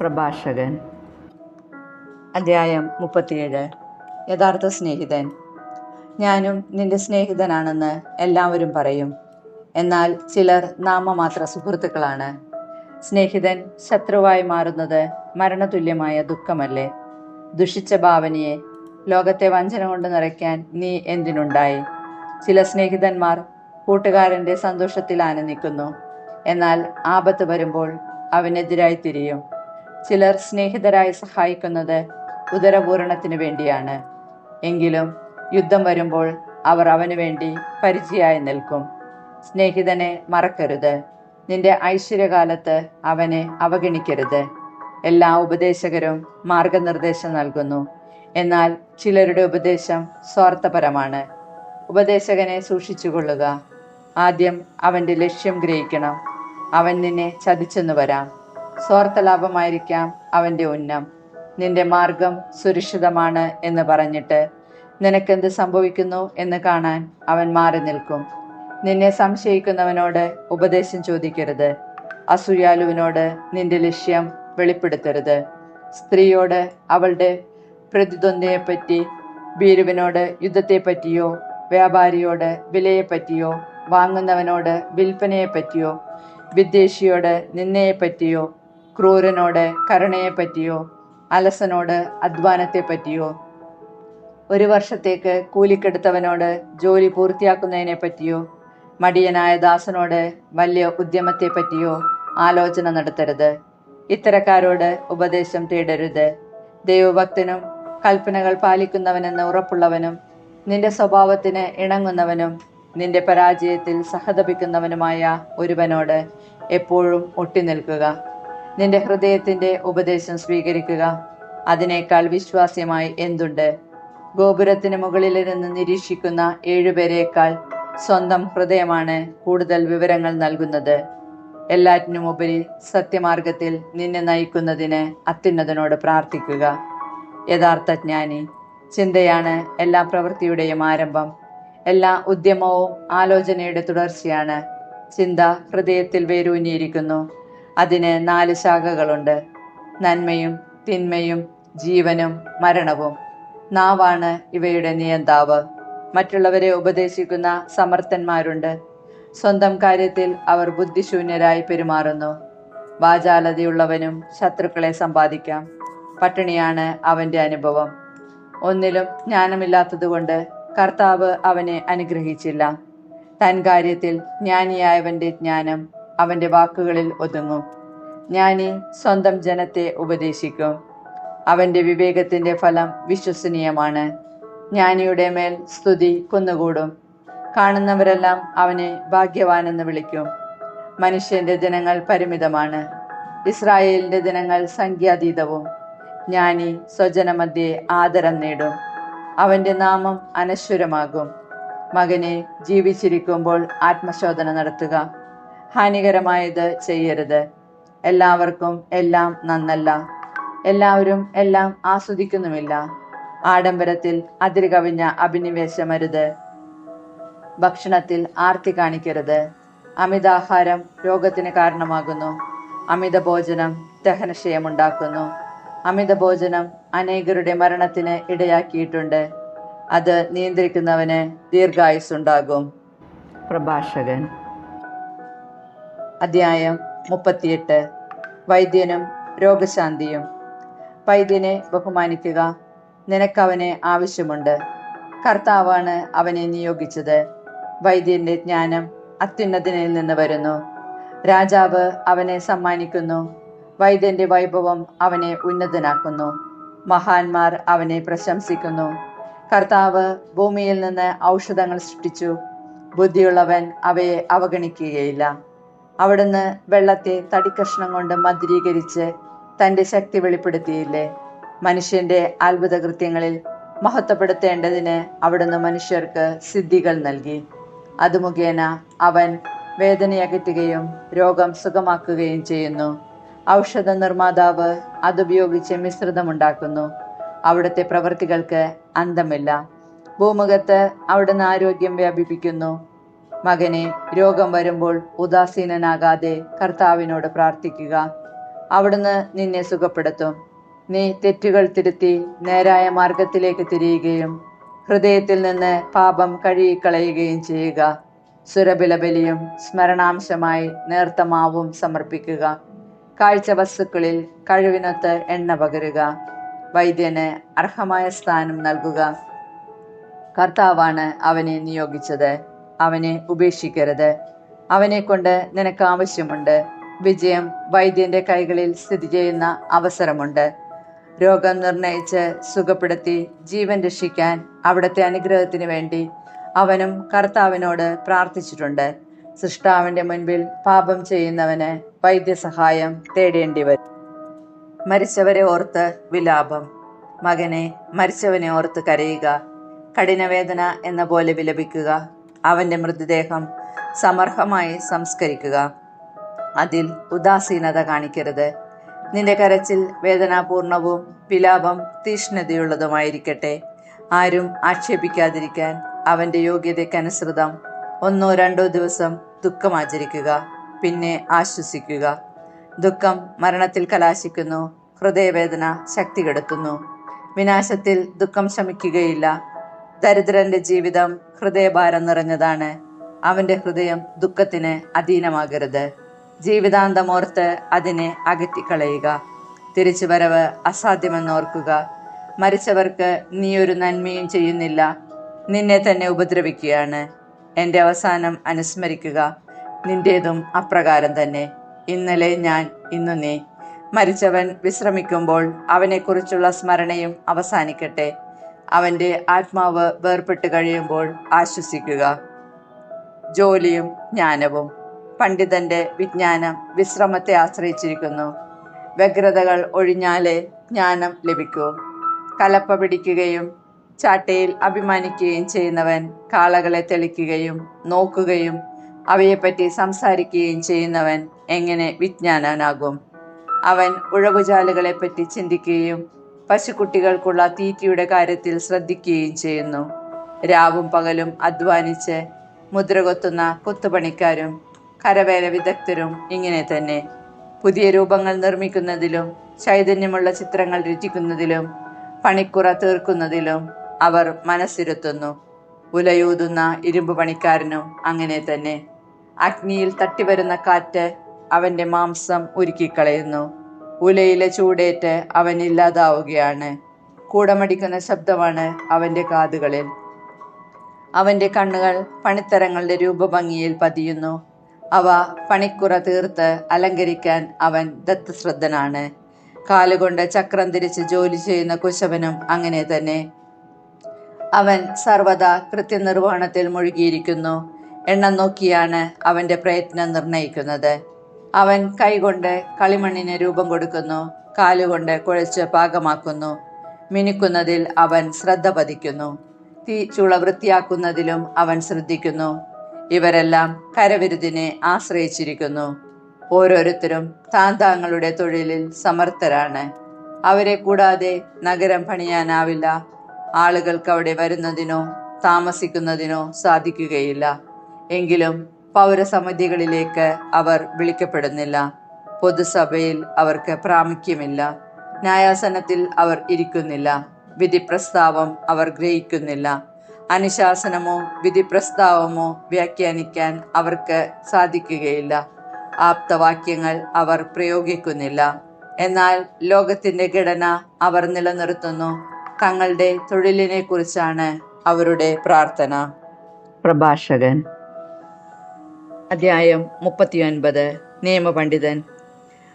പ്രഭാഷകൻ. അധ്യായം മുപ്പത്തിയേഴ്. യഥാർത്ഥ സ്നേഹിതൻ. ഞാനും നിന്റെ സ്നേഹിതനാണെന്ന് എല്ലാവരും പറയും. എന്നാൽ ചിലർ നാമമാത്ര സുഹൃത്തുക്കളാണ്. സ്നേഹിതൻ ശത്രുവായി മാറുന്നത് മരണതുല്യമായ ദുഃഖമല്ലേ? ദുഷിച്ച ഭാവനയെ ലോകത്തെ വഞ്ചന കൊണ്ട് നിറയ്ക്കാൻ നീ എന്തിനുണ്ടായി? ചില സ്നേഹിതന്മാർ കൂട്ടുകാരന്റെ സന്തോഷത്തിൽ ആനന്ദിക്കുന്നു. എന്നാൽ ആപത്ത് വരുമ്പോൾ അവനെതിരായി തിരിയും. ചിലർ സ്നേഹിതരായി സഹായിക്കുന്നത് ഉദരപൂരണത്തിന് വേണ്ടിയാണ്. എങ്കിലും യുദ്ധം വരുമ്പോൾ അവർ അവന് വേണ്ടി പരിചയമായി നിൽക്കും. സ്നേഹിതനെ മറക്കരുത്. നിന്റെ ഐശ്വര്യകാലത്ത് അവനെ അവഗണിക്കരുത്. എല്ലാ ഉപദേശകരും മാർഗനിർദ്ദേശം നൽകുന്നു. എന്നാൽ ചിലരുടെ ഉപദേശം സ്വാർത്ഥപരമാണ്. ഉപദേശകനെ സൂക്ഷിച്ചുകൊള്ളുക. ആദ്യം അവന്റെ ലക്ഷ്യം ഗ്രഹിക്കണം. അവൻ നിന്നെ ചതിച്ചെന്ന് വരാം. സ്വാർത്ഥ ലാഭമായിരിക്കാം അവന്റെ ഉന്നം. നിന്റെ മാർഗം സുരക്ഷിതമാണ് എന്ന് പറഞ്ഞിട്ട് നിനക്കെന്ത് സംഭവിക്കുന്നു എന്ന് കാണാൻ അവൻ മാറി നിൽക്കും. നിന്നെ സംശയിക്കുന്നവനോട് ഉപദേശം ചോദിക്കരുത്. അസൂയാലുവിനോട് നിന്റെ ലക്ഷ്യം വെളിപ്പെടുത്തരുത്. സ്ത്രീയോട് അവളുടെ പ്രതിദ്വന്ദ്വയെപ്പറ്റി ഭീരുവിനോട് യുദ്ധത്തെപ്പറ്റിയോ വ്യാപാരിയോട് വിലയെപ്പറ്റിയോ വാങ്ങുന്നവനോട് വിൽപ്പനയെപ്പറ്റിയോ വിദ്വേഷിയോട് നിന്നയെപ്പറ്റിയോ ക്രൂരനോട് കരുണയെപ്പറ്റിയോ അലസനോട് അധ്വാനത്തെപ്പറ്റിയോ ഒരു വർഷത്തേക്ക് കൂലിക്കെടുത്തവനോട് ജോലി പൂർത്തിയാക്കുന്നതിനെ പറ്റിയോ മടിയനായ ദാസനോട് വലിയ ഉദ്യമത്തെ പറ്റിയോ ആലോചന നടത്തരുത്. ഇത്തരക്കാരോട് ഉപദേശം തേടരുത്. ദൈവഭക്തനും കൽപ്പനകൾ പാലിക്കുന്നവനെന്ന് ഉറപ്പുള്ളവനും നിന്റെ സ്വഭാവത്തിന് ഇണങ്ങുന്നവനും നിന്റെ പരാജയത്തിൽ സഹതപിക്കുന്നവനുമായ ഒരുവനോട് എപ്പോഴും ഒട്ടിനിൽക്കുക. നിന്റെ ഹൃദയത്തിന്റെ ഉപദേശം സ്വീകരിക്കുക. അതിനേക്കാൾ വിശ്വാസ്യമായി എന്തുണ്ട്? ഗോപുരത്തിന് മുകളിലിരുന്ന് നിരീക്ഷിക്കുന്ന ഏഴുപേരേക്കാൾ സ്വന്തം ഹൃദയമാണ് കൂടുതൽ വിവരങ്ങൾ നൽകുന്നത്. എല്ലാറ്റിനുമുപരി സത്യമാർഗത്തിൽ നിന്നെ നയിക്കുന്നതിന് അത്യുന്നതനോട് പ്രാർത്ഥിക്കുക. യഥാർത്ഥ ജ്ഞാനി ചിന്തയാണ് എല്ലാ പ്രവൃത്തിയുടെയും ആരംഭം. എല്ലാ ഉദ്യമവും ആലോചനയുടെ തുടർച്ചയാണ്. ചിന്ത ഹൃദയത്തിൽ വേരൂന്നിയിരിക്കുന്നു. അതിന് നാല് ശാഖകളുണ്ട്. നന്മയും തിന്മയും ജീവനും മരണവും. നാവാണ് ഇവയുടെ നിയന്താവ്. മറ്റുള്ളവരെ ഉപദേശിക്കുന്ന സമർത്ഥന്മാരുണ്ട്. സ്വന്തം കാര്യത്തിൽ അവർ ബുദ്ധിശൂന്യരായി പെരുമാറുന്നു. വാചാലതയുള്ളവനും ശത്രുക്കളെ സമ്പാദിക്കാം. പട്ടിണിയാണ് അവന്റെ അനുഭവം. ഒന്നിലും ജ്ഞാനമില്ലാത്തതുകൊണ്ട് കർത്താവ് അവനെ അനുഗ്രഹിച്ചില്ല. തൻ കാര്യത്തിൽ ജ്ഞാനിയായവന്റെ ജ്ഞാനം അവന്റെ വാക്കുകളിൽ ഒതുങ്ങും. ജ്ഞാനി സ്വന്തം ജനത്തെ ഉപദേശിക്കും. അവന്റെ വിവേകത്തിന്റെ ഫലം വിശ്വസനീയമാണ്. ജ്ഞാനിയുടെ മേൽ സ്തുതി കുന്നുകൂടും. കാണുന്നവരെല്ലാം അവനെ ഭാഗ്യവാനെന്ന് വിളിക്കും. മനുഷ്യന്റെ ജനങ്ങൾ പരിമിതമാണ്. ഇസ്രായേലിന്റെ ജനങ്ങൾ സംഖ്യാതീതവും. ജ്ഞാനി സ്വജനമധ്യേ ആദരം നേടും. അവന്റെ നാമം അനശ്വരമാകും. മകനെ ജീവിച്ചിരിക്കുമ്പോൾ ആത്മശോധന നടത്തുക. ഹാനികരമായത് ചെയ്യരുത്. എല്ലാവർക്കും എല്ലാം നന്നല്ല. എല്ലാവരും എല്ലാം ആസ്വദിക്കുന്നുമില്ല. ആഡംബരത്തിൽ അതിരുകവിഞ്ഞ അഭിനിവേശമരുത്. ഭക്ഷണത്തിൽ ആർത്തി കാണിക്കരുത്. അമിതാഹാരം രോഗത്തിന് കാരണമാകുന്നു. അമിത ഭോജനം ദഹനക്ഷയമുണ്ടാക്കുന്നു. അമിത ഭോജനം അനേകരുടെ മരണത്തിന് ഇടയാക്കിയിട്ടുണ്ട്. അത് നിയന്ത്രിക്കുന്നവന് ദീർഘായുസ്സുണ്ടാകും. പ്രഭാഷകൻ അധ്യായം മുപ്പത്തിയെട്ട്. വൈദ്യനും രോഗശാന്തിയും. വൈദ്യനെ ബഹുമാനിക്കുക നിനക്കവനെ ആവശ്യമുണ്ട്. കർത്താവാണ് അവനെ നിയോഗിച്ചത്. വൈദ്യന്റെ ജ്ഞാനം അത്യുന്നതനിൽ നിന്ന് വരുന്നു. രാജാവ് അവനെ സമ്മാനിക്കുന്നു. വൈദ്യന്റെ വൈഭവം അവനെ ഉന്നതനാക്കുന്നു. മഹാന്മാർ അവനെ പ്രശംസിക്കുന്നു. കർത്താവ് ഭൂമിയിൽ നിന്ന് ഔഷധങ്ങൾ സൃഷ്ടിച്ചു. ബുദ്ധിയുള്ളവൻ അവയെ അവഗണിക്കുകയില്ല. അവിടുന്ന് വെള്ളത്തെ തടിക്കഷ്ണം കൊണ്ട് മധുരീകരിച്ച് തന്റെ ശക്തി വെളിപ്പെടുത്തിയില്ലേ? മനുഷ്യന്റെ അത്ഭുത കൃത്യങ്ങളിൽ മഹത്വപ്പെടുത്തേണ്ടതിന് അവിടുന്ന് മനുഷ്യർക്ക് സിദ്ധികൾ നൽകി. അത് മുഖേന അവൻ വേദനയകറ്റുകയും രോഗം സുഖമാക്കുകയും ചെയ്യുന്നു. ഔഷധ നിർമ്മാതാവ് അതുപയോഗിച്ച് മിശ്രിതമുണ്ടാക്കുന്നു. അവിടുത്തെ പ്രവൃത്തികൾക്ക് അന്തമില്ല. ഭൂമുഖത്ത് അവിടുന്ന് ആരോഗ്യം വ്യാപിപ്പിക്കുന്നു. മകനെ രോഗം വരുമ്പോൾ ഉദാസീനനാകാതെ കർത്താവിനോട് പ്രാർത്ഥിക്കുക. അവിടുന്ന് നിന്നെ സുഖപ്പെടുത്തും. നീ തെറ്റുകൾ തിരുത്തി നേരായ മാർഗത്തിലേക്ക് തിരിയുകയും ഹൃദയത്തിൽ നിന്ന് പാപം കഴുകിക്കളയുകയും ചെയ്യുക. സുരബിലബലിയും സ്മരണാംശമായി നേർത്തമാവും സമർപ്പിക്കുക. കാഴ്ച വസ്തുക്കളിൽ കഴിവിനൊത്ത് എണ്ണ പകരുക. വൈദ്യന് അർഹമായ സ്ഥാനം നൽകുക. കർത്താവാണ് അവനെ നിയോഗിച്ചത്. അവനെ ഉപേക്ഷിക്കരുത്. അവനെ കൊണ്ട് നിനക്ക് ആവശ്യമുണ്ട് വിജയം വൈദ്യന്റെ കൈകളിൽ സ്ഥിതി ചെയ്യുന്ന അവസരമുണ്ട്. രോഗം നിർണയിച്ച് സുഖപ്പെടുത്തി ജീവൻ രക്ഷിക്കാൻ അവിടുത്തെ അനുഗ്രഹത്തിന് വേണ്ടി അവനും കർത്താവിനോട് പ്രാർത്ഥിച്ചിട്ടുണ്ട്. സൃഷ്ടാവിന്റെ മുൻപിൽ പാപം ചെയ്യുന്നവന് വൈദ്യസഹായം തേടേണ്ടി വരും. മരിച്ചവരെ ഓർത്ത് വിലാപം. മകനെ മരിച്ചവനെ ഓർത്ത് കരയുക. കഠിനവേദന എന്ന പോലെ വിലപിക്കുക. അവന്റെ മൃതദേഹം സമർഹമായി സംസ്കരിക്കുക. അതിൽ ഉദാസീനത കാണിക്കരുത്. നിന്റെ കരച്ചിൽ വേദനാപൂർണവും വിലാപം തീഷ്ണതയുള്ളതുമായിരിക്കട്ടെ. ആരും ആക്ഷേപിക്കാതിരിക്കാൻ അവന്റെ യോഗ്യതയ്ക്കനുസൃതം ഒന്നോ രണ്ടോ ദിവസം ദുഃഖം ആചരിക്കുക പിന്നെ ആശ്വസിക്കുക. ദുഃഖം മരണത്തിൽ കലാശിക്കുന്നു ഹൃദയവേദന ശക്തി കെടുത്തുന്നു വിനാശത്തിൽ ദുഃഖം ശമിക്കുകയില്ല. ദരിദ്രന്റെ ജീവിതം ഹൃദയഭാരം നിറഞ്ഞതാണ്. അവന്റെ ഹൃദയം ദുഃഖത്തിന് അധീനമാകരുത്. ജീവിതാന്തമോർത്ത് അതിനെ അകറ്റിക്കളയുക. തിരിച്ചുവരവ് അസാധ്യമെന്നോർക്കുക മരിച്ചവർക്ക് നീ ഒരു നന്മയും ചെയ്യുന്നില്ല. നിന്നെ തന്നെ ഉപദ്രവിക്കുകയാണ്. എന്റെ അവസാനം അനുസ്മരിക്കുക. നിന്റേതും അപ്രകാരം തന്നെ. ഇന്നലെ ഞാൻ ഇന്നു നീ. മരിച്ചവൻ വിശ്രമിക്കുമ്പോൾ അവനെക്കുറിച്ചുള്ള സ്മരണയും അവസാനിക്കട്ടെ. അവന്റെ ആത്മാവ് വേർപെട്ട് കഴിയുമ്പോൾ ആശ്വസിക്കുക. ജോലിയും ജ്ഞാനവും. പണ്ഡിതന്റെ വിജ്ഞാനം വിശ്രമത്തെ ആശ്രയിച്ചിരിക്കുന്നു. വ്യഗ്രതകൾ ഒഴിഞ്ഞാലേ ജ്ഞാനം ലഭിക്കൂ. കലപ്പ പിടിക്കുകയും ചാട്ടയിൽ അഭിമാനിക്കുകയും ചെയ്യുന്നവൻ കാളകളെ തെളിക്കുകയും നോക്കുകയും അവയെപ്പറ്റി സംസാരിക്കുകയും ചെയ്യുന്നവൻ എങ്ങനെ വിജ്ഞാനനാകും? അവൻ ഉഴവുചാലുകളെപ്പറ്റി ചിന്തിക്കുകയും പശുക്കുട്ടികൾക്കുള്ള തീറ്റയുടെ കാര്യത്തിൽ ശ്രദ്ധിക്കുകയും ചെയ്യുന്നു. രാവും പകലും അധ്വാനിച്ച് മുദ്രകൊത്തുന്ന കൊത്തുപണിക്കാരും കരവേല വിദഗ്ധരും ഇങ്ങനെ തന്നെ. പുതിയ രൂപങ്ങൾ നിർമ്മിക്കുന്നതിലും ചൈതന്യമുള്ള ചിത്രങ്ങൾ രചിക്കുന്നതിലും പണിക്കുറ തീർക്കുന്നതിലും അവർ മനസ്സിരുത്തുന്നു. ഉലയൂതുന്ന ഇരുമ്പ് പണിക്കാരനും അങ്ങനെ തന്നെ. അഗ്നിയിൽ തട്ടിവരുന്ന കാറ്റ് അവന്റെ മാംസം ഉരുക്കിക്കളയുന്നു. ഉലയിലെ ചൂടേറ്റ് അവൻ ഇല്ലാതാവുകയാണ്. കൂടമടിക്കുന്ന ശബ്ദമാണ് അവന്റെ കാതുകളിൽ. അവന്റെ കണ്ണുകൾ പണിത്തരങ്ങളുടെ രൂപഭംഗിയിൽ പതിയുന്നു. അവ പണിക്കുറ തീർത്ത് അലങ്കരിക്കാൻ അവൻ ദത്തശ്രദ്ധനാണ്. കാലുകൊണ്ട് ചക്രം തിരിച്ച് ജോലി ചെയ്യുന്ന കുശവനും അങ്ങനെ തന്നെ. അവൻ സർവദാ കൃത്യനിർവഹണത്തിൽ മുഴുകിയിരിക്കുന്നു. എണ്ണം നോക്കിയാണ് അവന്റെ പ്രയത്നം നിർണയിക്കുന്നത്. അവൻ കൈകൊണ്ട് കളിമണ്ണിന് രൂപം കൊടുക്കുന്നു കാലുകൊണ്ട് കുഴച്ച് പാകമാക്കുന്നു. മിനുക്കുന്നതിൽ അവൻ ശ്രദ്ധ പതിക്കുന്നു. തീ ചുള വൃത്തിയാക്കുന്നതിലും അവൻ ശ്രദ്ധിക്കുന്നു. ഇവരെല്ലാം കരവിരുതിനെ ആശ്രയിച്ചിരിക്കുന്നു. ഓരോരുത്തരും താന്താങ്ങളുടെ തൊഴിലിൽ സമർത്ഥരാണ്. അവരെ കൂടാതെ നഗരം പണിയാനാവില്ല. ആളുകൾക്ക് അവിടെ വരുന്നതിനോ താമസിക്കുന്നതിനോ സാധിക്കുകയില്ല. എങ്കിലും പൗരസമിതികളിലേക്ക് അവർ വിളിക്കപ്പെടുന്നില്ല. പൊതുസഭയിൽ അവർക്ക് പ്രാമുഖ്യമില്ല. ന്യായാസനത്തിൽ അവർ ഇരിക്കുന്നില്ല. വിധിപ്രസ്താവം അവർ ഗ്രഹിക്കുന്നില്ല. അനുശാസനമോ വിധിപ്രസ്താവമോ വ്യാഖ്യാനിക്കാൻ അവർക്ക് സാധിക്കുകയില്ല. ആപ്തവാക്യങ്ങൾ അവർ പ്രയോഗിക്കുന്നില്ല. എന്നാൽ ലോകത്തിന്റെ ഘടന അവർ നിലനിർത്തുന്നു. തങ്ങളുടെ തൊഴിലിനെ കുറിച്ചാണ് അവരുടെ പ്രാർത്ഥന. പ്രഭാഷകൻ അധ്യായം മുപ്പത്തിയൊൻപത്. നിയമപണ്ഡിതൻ.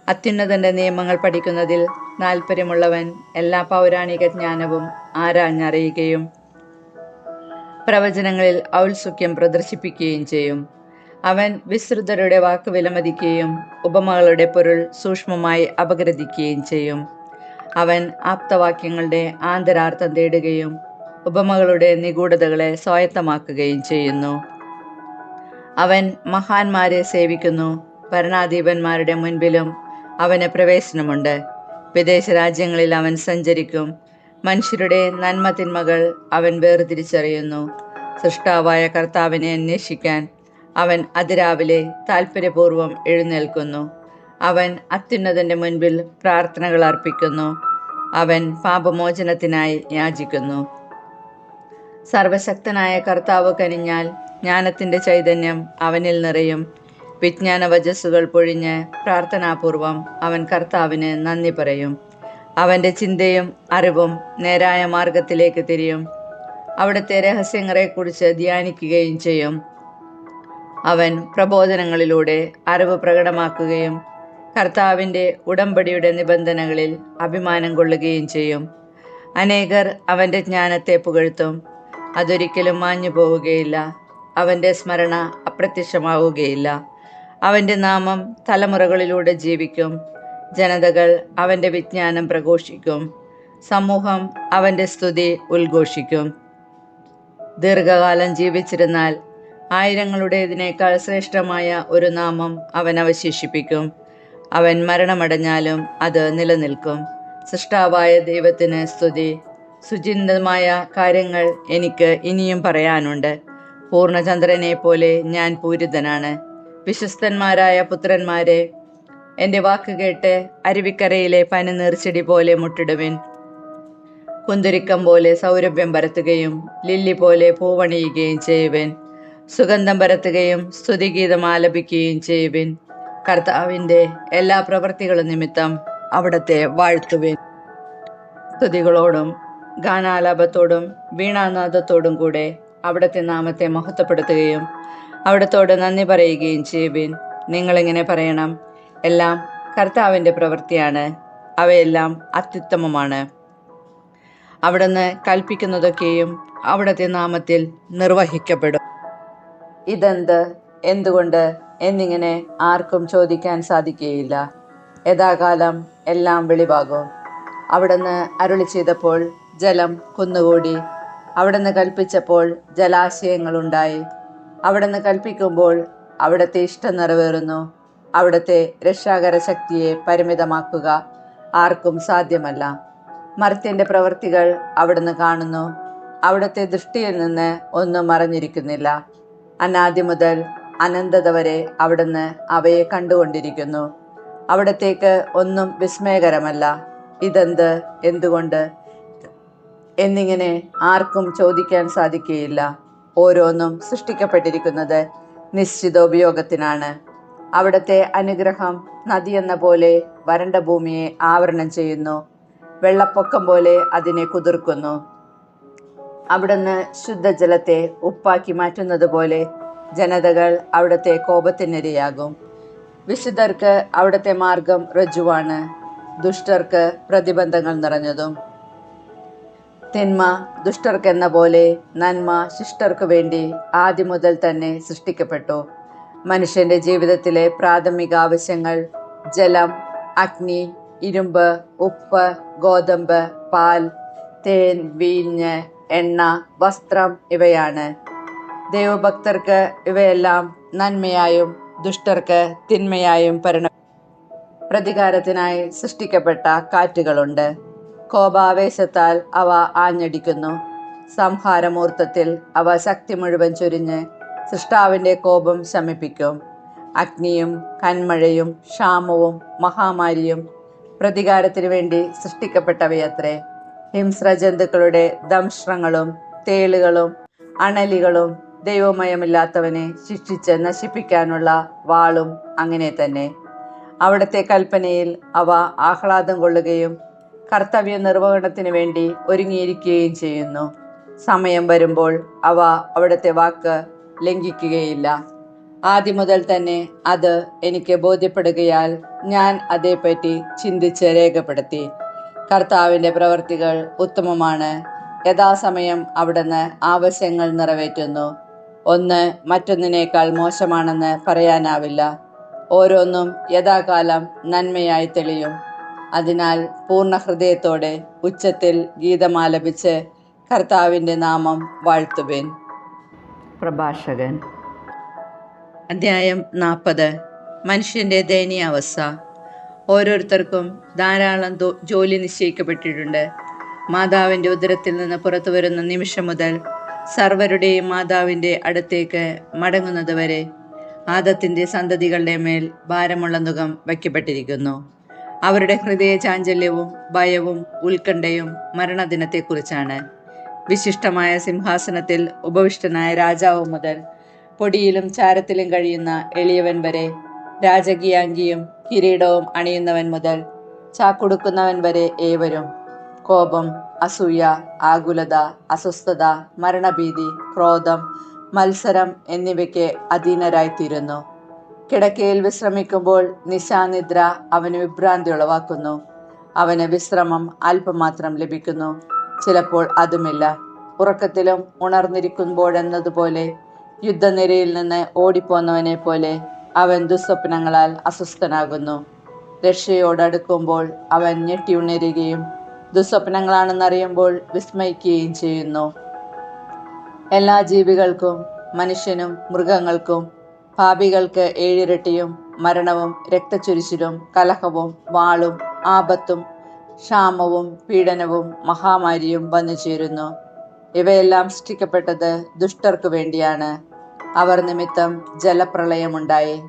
അത്യുന്നതന്റെ നിയമങ്ങൾ പഠിക്കുന്നതിൽ താല്പര്യമുള്ളവൻ എല്ലാ പൗരാണിക ജ്ഞാനവും ആരാഞ്ഞറിയുകയും പ്രവചനങ്ങളിൽ ഔത്സുഖ്യം പ്രദർശിപ്പിക്കുകയും ചെയ്യും. അവൻ വിസ്തൃതരുടെ വാക്ക് വിലമതിക്കുകയും ഉപമകളുടെ പൊരുൾ സൂക്ഷ്മമായി അപഗ്രഥിക്കുകയും ചെയ്യും. അവൻ ആപ്തവാക്യങ്ങളുടെ ആന്തരാർത്ഥം തേടുകയും ഉപമകളുടെ നിഗൂഢതകളെ സ്വായത്തമാക്കുകയും ചെയ്യുന്നു. അവൻ മഹാന്മാരെ സേവിക്കുന്നു. ഭരണാധിപന്മാരുടെ മുൻപിലും അവന് പ്രവേശനമുണ്ട്. വിദേശ രാജ്യങ്ങളിൽ അവൻ സഞ്ചരിക്കും. മനുഷ്യരുടെ നന്മ തിന്മകൾ അവൻ വേർതിരിച്ചറിയുന്നു. സൃഷ്ടാവായ കർത്താവിനെ അന്വേഷിക്കാൻ അവൻ അതിരാവിലെ താൽപ്പര്യപൂർവം എഴുന്നേൽക്കുന്നു. അവൻ അത്യുന്നതന്റെ മുൻപിൽ പ്രാർത്ഥനകൾ അർപ്പിക്കുന്നു. അവൻ പാപമോചനത്തിനായി യാചിക്കുന്നു. സർവശക്തനായ കർത്താവ് കനിഞ്ഞാൽ ജ്ഞാനത്തിന്റെ ചൈതന്യം അവനിൽ നിറയും. വിജ്ഞാന വജസ്സുകൾ പൊഴിഞ്ഞ് പ്രാർത്ഥനാപൂർവം അവൻ കർത്താവിന് നന്ദി പറയും. അവന്റെ ചിന്തയും അറിവും നേരായ മാർഗത്തിലേക്ക് തിരിയും. അവിടുത്തെ രഹസ്യങ്ങളെക്കുറിച്ച് ധ്യാനിക്കുകയും ചെയ്യും. അവൻ പ്രബോധനങ്ങളിലൂടെ അറിവ് പ്രകടമാക്കുകയും കർത്താവിന്റെ ഉടമ്പടിയുടെ നിബന്ധനകളിൽ അഭിമാനം കൊള്ളുകയും ചെയ്യും. അനേകർ അവന്റെ ജ്ഞാനത്തെ പുകഴ്ത്തും. അതൊരിക്കലും മാഞ്ഞു പോവുകയില്ല അവന്റെ സ്മരണ അപ്രത്യക്ഷമാവുകയില്ല. അവന്റെ നാമം തലമുറകളിലൂടെ ജീവിക്കും. ജനതകൾ അവന്റെ വിജ്ഞാനം പ്രഘോഷിക്കും. സമൂഹം അവന്റെ സ്തുതി ഉദ്ഘോഷിക്കും. ദീർഘകാലം ജീവിച്ചിരുന്നാൽ ആയിരങ്ങളുടേതിനേക്കാൾ ശ്രേഷ്ഠമായ ഒരു നാമം അവൻ അവശേഷിപ്പിക്കും. അവൻ മരണമടഞ്ഞാലും അത് നിലനിൽക്കും. സൃഷ്ടാവായ ദൈവത്തിന് സ്തുതി. സുചിന്തമായ കാര്യങ്ങൾ എനിക്ക് ഇനിയും പറയാനുണ്ട്. പൂർണചന്ദ്രനെ പോലെ ഞാൻ പൂരിതനാണ്. വിശ്വസ്തന്മാരായ പുത്രന്മാരെ എന്റെ വാക്ക് കേട്ട് അരുവിക്കരയിലെ പനിനീർച്ചെടി പോലെ മുട്ടിടുവിൻ. കുന്തുരിക്കം പോലെ സൗരഭ്യം പരത്തുകയും ലില്ലി പോലെ പൂവണിയുകയും ചെയ്യുവൻ. സുഗന്ധം പരത്തുകയും സ്തുതിഗീതം ആലപിക്കുകയും ചെയ്യുവിൻ. കർത്താവിന്റെ എല്ലാ പ്രവൃത്തികളും നിമിത്തം അവിടത്തെ വാഴ്ത്തുവിൻ. സ്തുതികളോടും ഗാനാലാപത്തോടും വീണാനാദത്തോടും കൂടെ അവിടുത്തെ നാമത്തെ മഹത്വപ്പെടുത്തുകയും അവിടത്തോട് നന്ദി പറയുകയും ചെയ്യുവിൻ. നിങ്ങളിങ്ങനെ പറയണം? എല്ലാം കർത്താവിന്റെ പ്രവൃത്തിയാണ്. അവയെല്ലാം അത്യുത്തമമാണ്. അവിടുന്ന് കൽപ്പിക്കുന്നതൊക്കെയും അവിടുത്തെ നാമത്തിൽ നിർവഹിക്കപ്പെടും. ഇതെന്ത്? എന്തുകൊണ്ട്? എന്നിങ്ങനെ ആർക്കും ചോദിക്കാൻ സാധിക്കുകയില്ല. യഥാകാലം എല്ലാം വെളിവാകും. അവിടുന്ന് അരുളി ചെയ്തപ്പോൾ ജലം കുന്നുകൂടി അവിടുന്ന് കൽപ്പിച്ചപ്പോൾ ജലാശയങ്ങളുണ്ടായി. അവിടുന്ന് കൽപ്പിക്കുമ്പോൾ അവിടുത്തെ ഇഷ്ടം നിറവേറുന്നു. അവിടുത്തെ രക്ഷാകര ശക്തിയെ പരിമിതമാക്കുക ആർക്കും സാധ്യമല്ല. മർത്യന്റെ പ്രവൃത്തികൾ അവിടുന്ന് കാണുന്നു. അവിടുത്തെ ദൃഷ്ടിയിൽ നിന്ന് ഒന്നും മറഞ്ഞിരിക്കുന്നില്ല അനാദി മുതൽ അനന്തത വരെ അവിടുന്ന് അവയെ കണ്ടുകൊണ്ടിരിക്കുന്നു. അവിടത്തേക്ക് ഒന്നും വിസ്മയകരമല്ല. ഇതെന്ത്? എന്തുകൊണ്ട്? എന്നിങ്ങനെ ആർക്കും ചോദിക്കാൻ സാധിക്കുകയില്ല. ഓരോന്നും സൃഷ്ടിക്കപ്പെട്ടിരിക്കുന്നത് നിശ്ചിത ഉപയോഗത്തിനാണ് അവിടുത്തെ അനുഗ്രഹം നദിയെന്ന പോലെ വരണ്ട ഭൂമിയെ ആവരണം ചെയ്യുന്നു. വെള്ളപ്പൊക്കം പോലെ അതിനെ കുതിർക്കുന്നു. അവിടുന്ന് ശുദ്ധജലത്തെ ഉപ്പാക്കി മാറ്റുന്നത് പോലെ ജനതകൾ അവിടുത്തെ കോപത്തിനിരയാകും. വിശുദ്ധർക്ക് അവിടുത്തെ മാർഗം റജ്ജുവാണ് ദുഷ്ടർക്ക് പ്രതിബന്ധങ്ങൾ നിറഞ്ഞതും. തിന്മ ദുഷ്ടർക്കെന്ന പോലെ നന്മ ശിഷ്ടർക്കു വേണ്ടി ആദ്യം മുതൽ തന്നെ സൃഷ്ടിക്കപ്പെട്ടു. മനുഷ്യന്റെ ജീവിതത്തിലെ പ്രാഥമിക ആവശ്യങ്ങൾ ജലം അഗ്നി ഇരുമ്പ് ഉപ്പ് ഗോതമ്പ് പാൽ തേൻ വീഞ്ഞ് എണ്ണ വസ്ത്രം ഇവയാണ്. ദൈവഭക്തർക്ക് ഇവയെല്ലാം നന്മയായും ദുഷ്ടർക്ക് തിന്മയായും പരിണ പ്രതികാരത്തിനായി സൃഷ്ടിക്കപ്പെട്ട കാറ്റുകളുണ്ട്. കോപാവേശത്താൽ അവ ആഞ്ഞടിക്കുന്നു. സംഹാരമൂർത്തത്തിൽ അവ ശക്തി മുഴുവൻ ചൊരിഞ്ഞ് സൃഷ്ടാവിന്റെ കോപം ശമിപ്പിക്കും. അഗ്നിയും കന്മഴയും ക്ഷാമവും മഹാമാരിയും പ്രതികാരത്തിനു വേണ്ടി സൃഷ്ടിക്കപ്പെട്ടവയത്രേ. ഹിംസ്രജന്തുക്കളുടെ ദംശ്രങ്ങളും തേളുകളും അണലികളും ദൈവമയമില്ലാത്തവനെ ശിക്ഷിച്ച് നശിപ്പിക്കാനുള്ള വാളും അങ്ങനെ തന്നെ. അവിടുത്തെ കൽപ്പനയിൽ അവ ആഹ്ലാദം കൊള്ളുകയും കർത്തവ്യ നിർവഹണത്തിന് വേണ്ടി ഒരുങ്ങിയിരിക്കുകയും ചെയ്യുന്നു. സമയം വരുമ്പോൾ അവ അവിടുത്തെ വാക്ക് ലംഘിക്കുകയില്ല. ആദ്യം മുതൽ തന്നെ അത് എനിക്ക് ബോധ്യപ്പെടുകയാൽ ഞാൻ അതേപ്പറ്റി ചിന്തിച്ച് രേഖപ്പെടുത്തി. കർത്താവിന്റെ പ്രവർത്തികൾ ഉത്തമമാണ്. യഥാസമയം അവിടുന്ന് ആവശ്യങ്ങൾ നിറവേറ്റുന്നു. ഒന്ന് മറ്റൊന്നിനേക്കാൾ മോശമാണെന്ന് പറയാനാവില്ല. ഓരോന്നും യഥാകാലം നന്മയായി തെളിയും. അതിനാൽ പൂർണ ഹൃദയത്തോടെ ഉച്ചത്തിൽ ഗീതമാലപിച്ച് കർത്താവിന്റെ നാമം വാഴ്ത്തുവിൻ. പ്രഭാഷകൻ. അധ്യായം നാൽപ്പത്. മനുഷ്യന്റെ ദയനീയാവസ്ഥ ഓരോരുത്തർക്കും ധാരാളം ജോലി നിശ്ചയിക്കപ്പെട്ടിട്ടുണ്ട്. മാതാവിന്റെ ഉദരത്തിൽ നിന്ന് പുറത്തു വരുന്ന നിമിഷം മുതൽ സർവരുടെയും മാതാവിന്റെ അടുത്തേക്ക് മടങ്ങുന്നത് വരെ ആദത്തിന്റെ സന്തതികളുടെ മേൽ ഭാരമുള്ള നുഖം വയ്ക്കപ്പെട്ടിരിക്കുന്നു. അവരുടെ ഹൃദയ ചാഞ്ചല്യവും ഭയവും ഉത്കണ്ഠയും മരണദിനത്തെക്കുറിച്ചാണ്. വിശിഷ്ടമായ സിംഹാസനത്തിൽ ഉപവിഷ്ടനായ രാജാവ് മുതൽ പൊടിയിലും ചാരത്തിലും കഴിയുന്ന എളിയവൻ വരെ രാജകീയാങ്കിയും കിരീടവും അണിയുന്നവൻ മുതൽ ചാക്കുടുക്കുന്നവൻ വരെ ഏവരും കോപം അസൂയ ആകുലത അസ്വസ്ഥത മരണഭീതി ക്രോധം മത്സരം എന്നിവയ്ക്ക് അധീനരായിത്തീരുന്നു. കിടക്കയിൽ വിശ്രമിക്കുമ്പോൾ നിശാനിദ്ര അവന് വിഭ്രാന്തി ഉളവാക്കുന്നു. അവന് വിശ്രമം അല്പമാത്രം ലഭിക്കുന്നു. ചിലപ്പോൾ അതുമില്ല. ഉറക്കത്തിലും ഉണർന്നിരിക്കുമ്പോഴെന്നതുപോലെ യുദ്ധനിരയിൽ നിന്ന് ഓടിപ്പോന്നവനെ പോലെ അവൻ ദുസ്വപ്നങ്ങളാൽ അസ്വസ്ഥനാകുന്നു. രക്ഷയോടടുക്കുമ്പോൾ അവൻ ഞെട്ടിയുണരുകയും ദുസ്വപ്നങ്ങളാണെന്നറിയുമ്പോൾ വിസ്മയിക്കുകയും ചെയ്യുന്നു. എല്ലാ ജീവികൾക്കും മനുഷ്യനും മൃഗങ്ങൾക്കും പാപികൾക്ക് ഏഴിരട്ടിയും മരണവും രക്തച്ചൊരിച്ചിലും കലഹവും വാളും ആപത്തും ക്ഷാമവും പീഡനവും മഹാമാരിയും വന്നു ചേരുന്നു. ഇവയെല്ലാം സൃഷ്ടിക്കപ്പെട്ടത് ദുഷ്ടർക്കു വേണ്ടിയാണ്. അവർ നിമിത്തം ജലപ്രളയമുണ്ടായി.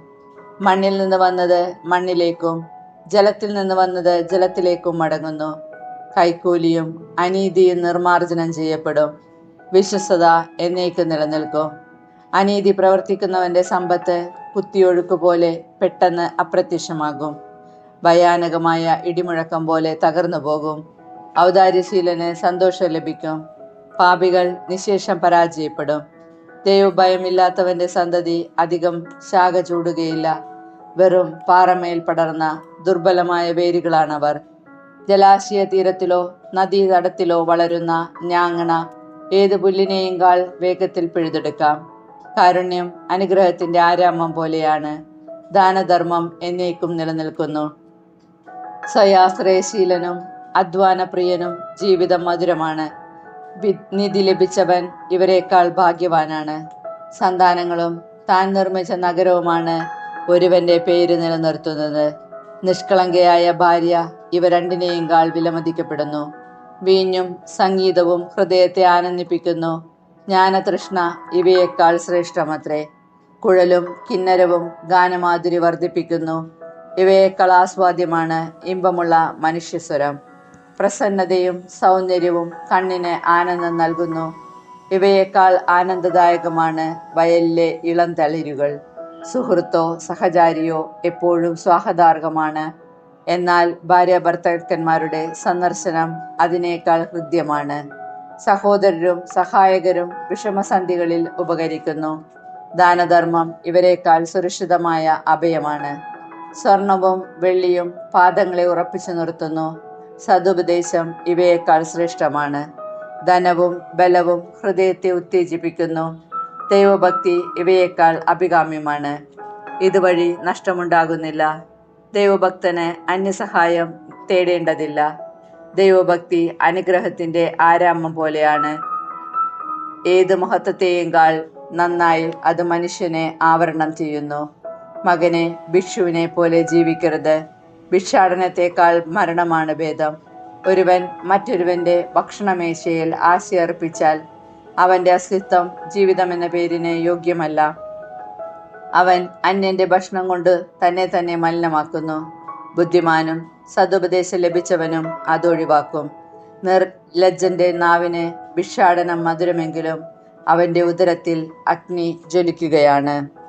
മണ്ണിൽ നിന്ന് വന്നത് മണ്ണിലേക്കും ജലത്തിൽ നിന്ന് വന്നത് ജലത്തിലേക്കും മടങ്ങുന്നു. കൈക്കൂലിയും അനീതിയും നിർമാർജനം ചെയ്യപ്പെടും. വിശ്വസത എന്നേക്ക് നിലനിൽക്കും. അനീതി പ്രവർത്തിക്കുന്നവന്റെ സമ്പത്ത് കുത്തിയൊഴുക്ക് പോലെ പെട്ടെന്ന് അപ്രത്യക്ഷമാകും. ഭയാനകമായ ഇടിമുഴക്കം പോലെ തകർന്നു പോകും. ഔദാര്യശീലന് സന്തോഷം ലഭിക്കും. പാപികൾ നിശേഷം പരാജയപ്പെടും. ദൈവഭയമില്ലാത്തവന്റെ സന്തതി അധികം ശാഖ ചൂടുകയില്ല. വെറും പാറമേൽ പടർന്ന ദുർബലമായ വേരുകളാണവർ. ജലാശയ തീരത്തിലോ നദീതടത്തിലോ വളരുന്ന ഞാങ്ങണ ഏത് പുല്ലിനെയും കാൾ വേഗത്തിൽ പിഴുതെടുക്കാം. കാരുണ്യം അനുഗ്രഹത്തിന്റെ ആരാമം പോലെയാണ്. ദാനധർമ്മം എന്നേക്കും നിലനിൽക്കുന്നു. സ്വയാശ്രയശീലനും അധ്വാനപ്രിയനും ജീവിതം മധുരമാണ്. നിധി ലഭിച്ചവൻ ഇവരെക്കാൾ ഭാഗ്യവാനാണ്. സന്താനങ്ങളും താൻ നിർമ്മിച്ച നഗരവുമാണ് ഒരുവന്റെ പേര് നിലനിർത്തുന്നത്. നിഷ്കളങ്കയായ ഭാര്യ ഇവ രണ്ടിനെയും കാൾ വിലമതിക്കപ്പെടുന്നു. വീഞ്ഞും സംഗീതവും ഹൃദയത്തെ ആനന്ദിപ്പിക്കുന്നു. ജ്ഞാനതൃഷ്ണ ഇവയേക്കാൾ ശ്രേഷ്ഠമത്രേ. കുഴലും കിന്നരവും ഗാനമാധുരി വർദ്ധിപ്പിക്കുന്നു. ഇവയേക്കാൾ ആസ്വാദ്യമാണ് ഇമ്പമുള്ള മനുഷ്യസ്വരം. പ്രസന്നതയും സൗന്ദര്യവും കണ്ണിന് ആനന്ദം നൽകുന്നു. ഇവയേക്കാൾ ആനന്ദദായകമാണ് വയലിലെ ഇളം തളിരുകൾ സുഹൃത്തോ സഹചാരിയോ എപ്പോഴും സ്വാഗതാർഹമാണ്. എന്നാൽ ഭാര്യ ഭർത്താക്കന്മാരുടെ സന്ദർശനം അതിനേക്കാൾ ഹൃദ്യമാണ്. സഹോദരരും സഹായകരും വിഷമസന്ധികളിൽ ഉപകരിക്കുന്നു. ദാനധർമ്മം ഇവരെക്കാൾ സുരക്ഷിതമായ അഭയമാണ്. സ്വർണവും വെള്ളിയും പാദങ്ങളെ ഉറപ്പിച്ചു നിർത്തുന്നു. സതുപദേശം ഇവയേക്കാൾ ശ്രേഷ്ഠമാണ്. ധനവും ബലവും ഹൃദയത്തെ ഉത്തേജിപ്പിക്കുന്നു. ദൈവഭക്തി ഇവയേക്കാൾ അഭികാമ്യമാണ്. ഇതുവഴി നഷ്ടമുണ്ടാകുന്നില്ല. ദൈവഭക്തന് അന്യസഹായം തേടേണ്ടതില്ല. ദൈവഭക്തി അനുഗ്രഹത്തിന്റെ ആരാമം പോലെയാണ്. ഏത് മഹത്വത്തെയേക്കാൾ നന്നായി അത് മനുഷ്യനെ ആവരണം ചെയ്യുന്നു. മകനെ ഭിക്ഷുവിനെ പോലെ ജീവിക്കരുത്. ഭിക്ഷാടനത്തെക്കാൾ മരണമാണ് ഭേദം. ഒരുവൻ മറ്റൊരുവന്റെ ഭക്ഷണമേശയിൽ ആശയർപ്പിച്ചാൽ അവന്റെ അസ്തിത്വം ജീവിതം എന്ന പേരിന് യോഗ്യമല്ല. അവൻ അന്യന്റെ ഭക്ഷണം കൊണ്ട് തന്നെ തന്നെ മലിനമാക്കുന്നു. ബുദ്ധിമാനും സതുപദേശം ലഭിച്ചവനും അതൊഴിവാക്കും നിർലജ്ജന്റെ നാവിന് ഭിക്ഷാടനം മധുരമെങ്കിലും അവന്റെ ഉദരത്തിൽ അഗ്നി ജ്വലിക്കുകയാണ്.